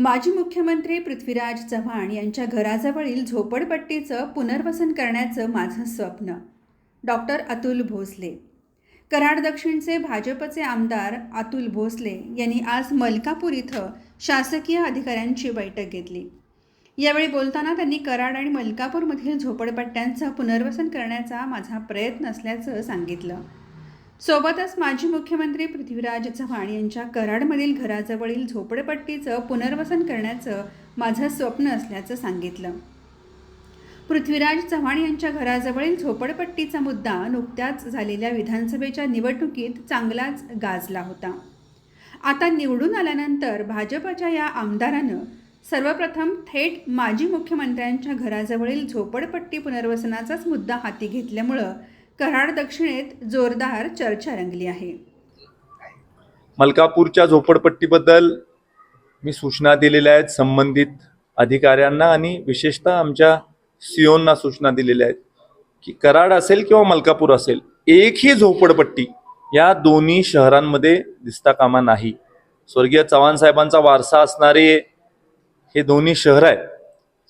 माजी मुख्यमंत्री पृथ्वीराज चव्हाण यांच्या घराजवळील झोपडपट्टीचं पुनर्वसन करण्याचं माझं स्वप्न. डॉक्टर अतुल भोसले. कराड दक्षिणचे भाजपचे आमदार अतुल भोसले यांनी आज मलकापूर इथं शासकीय अधिकाऱ्यांची बैठक घेतली. यावेळी बोलताना त्यांनी कराड आणि मलकापूरमधील झोपडपट्ट्यांचं पुनर्वसन करण्याचा माझा प्रयत्न असल्याचं सांगितलं. सोबतच माजी मुख्यमंत्री पृथ्वीराज चव्हाण यांच्या कराडमधील घराजवळील झोपडपट्टीचं पुनर्वसन करण्याचं माझं स्वप्न असल्याचं सांगितलं. पृथ्वीराज चव्हाण यांच्या घराजवळील झोपडपट्टीचा मुद्दा नुकत्याच झालेल्या विधानसभेच्या निवडणुकीत चांगलाच गाजला होता. आता निवडून आल्यानंतर भाजपच्या या आमदारानं सर्वप्रथम थेट माजी मुख्यमंत्र्यांच्या घराजवळील झोपडपट्टी पुनर्वसनाचाच मुद्दा हाती घेतल्यामुळं कराड दक्षिणेत जोरदार चर्चा रंगली आहे. मलकापूरच्या झोपडपट्टीबद्दल मी सूचना दिलेल्या आहेत संबंधित अधिकाऱ्यांना आणि विशेषतः आमच्या सीओंना सूचना दिलेल्या आहेत की कराड असेल किंवा मलकापूर असेल एकही झोपडपट्टी या दोन्ही शहरांमध्ये दिसता कामा नाही. स्वर्गीय चव्हाण साहेबांचा वारसा असणारे हे दोन्ही शहर आहेत.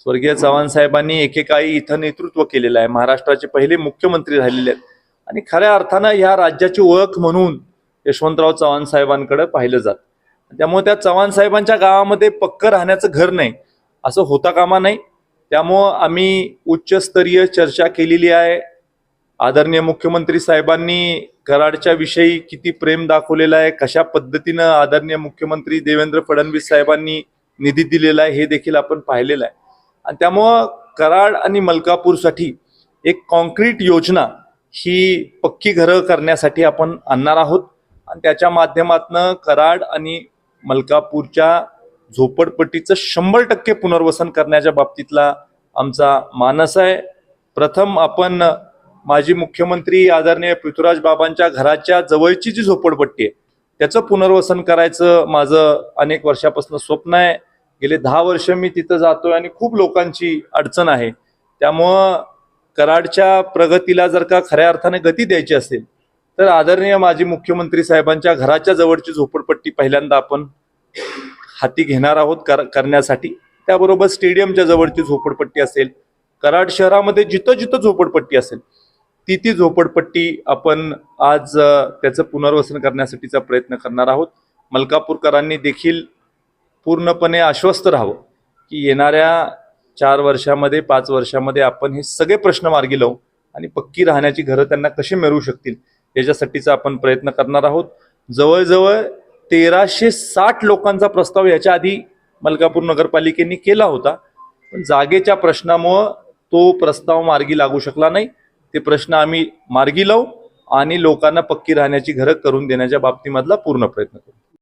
स्वर्गीय चव्हाण साहेबांनी एकेकाळी इथं नेतृत्व केलेलं आहे. महाराष्ट्राचे पहिले मुख्यमंत्री राहिलेले आहेत. आणि खऱ्या अर्थानं ह्या राज्याची ओळख म्हणून यशवंतराव चव्हाण साहेबांकडे पाहिलं जात. त्यामुळे त्या चव्हाण साहेबांच्या गावामध्ये पक्क राहण्याचं घर नाही असं होता कामा नाही. त्यामुळं आम्ही उच्चस्तरीय चर्चा केलेली आहे. आदरणीय मुख्यमंत्री साहेबांनी कराडच्या विषयी किती प्रेम दाखवलेलं आहे कशा पद्धतीनं आदरणीय मुख्यमंत्री देवेंद्र फडणवीस साहेबांनी निधी दिलेला आहे हे देखील आपण पाहिलेलं आहे. आणि त्यामुळं कराड आणि मलकापूरसाठी एक कॉन्क्रीट योजना ही पक्की घरं करण्यासाठी आपण आणणार आहोत. आणि त्याच्या माध्यमातनं कराड आणि मलकापूरच्या झोपडपट्टीचं शंभर टक्के पुनर्वसन करण्याच्या बाबतीतला आमचा मानस आहे. प्रथम आपण माजी मुख्यमंत्री आदरणीय पृथ्वीराज बाबांच्या घराच्या जवळची जी झोपडपट्टी आहे त्याचं पुनर्वसन करायचं माझं अनेक वर्षापासून स्वप्न आहे. गेले दहा वर्ष मी तिथं जातोय आणि खूप लोकांची अडचण आहे. त्यामुळं कराडच्या प्रगतीला जर का खऱ्या अर्थाने गती द्यायची असेल तर आदरणीय माजी मुख्यमंत्री साहेबांच्या घराच्या जवळची झोपडपट्टी पहिल्यांदा आपण हाती घेणार आहोत कर करण्यासाठी. त्याबरोबर स्टेडियमच्या जवळची झोपडपट्टी असेल कराड शहरामध्ये जिथं जिथं झोपडपट्टी असेल ती ती झोपडपट्टी आपण आज त्याचं पुनर्वसन करण्यासाठीचा प्रयत्न करणार आहोत. मलकापूरकरांनी देखील पूर्णपणे आश्वस्त राहावं की येणाऱ्या चार वर्षामध्ये पाच वर्षामध्ये आपण हे सगळे प्रश्न मार्गी लावू आणि पक्की राहण्याची घरं त्यांना कशी मिळू शकतील याच्यासाठीचा आपण प्रयत्न करणार आहोत. जवळजवळ तेराशे साठ लोकांचा प्रस्ताव याच्या आधी मलकापूर नगरपालिकेने केला होता. पण जागेच्या प्रश्नामुळं तो प्रस्ताव मार्गी लागू शकला नाही. ते प्रश्न आम्ही मार्गी लावू आणि लोकांना पक्की राहण्याची घरं करून देण्याच्या बाबतीमधला पूर्ण प्रयत्न करू.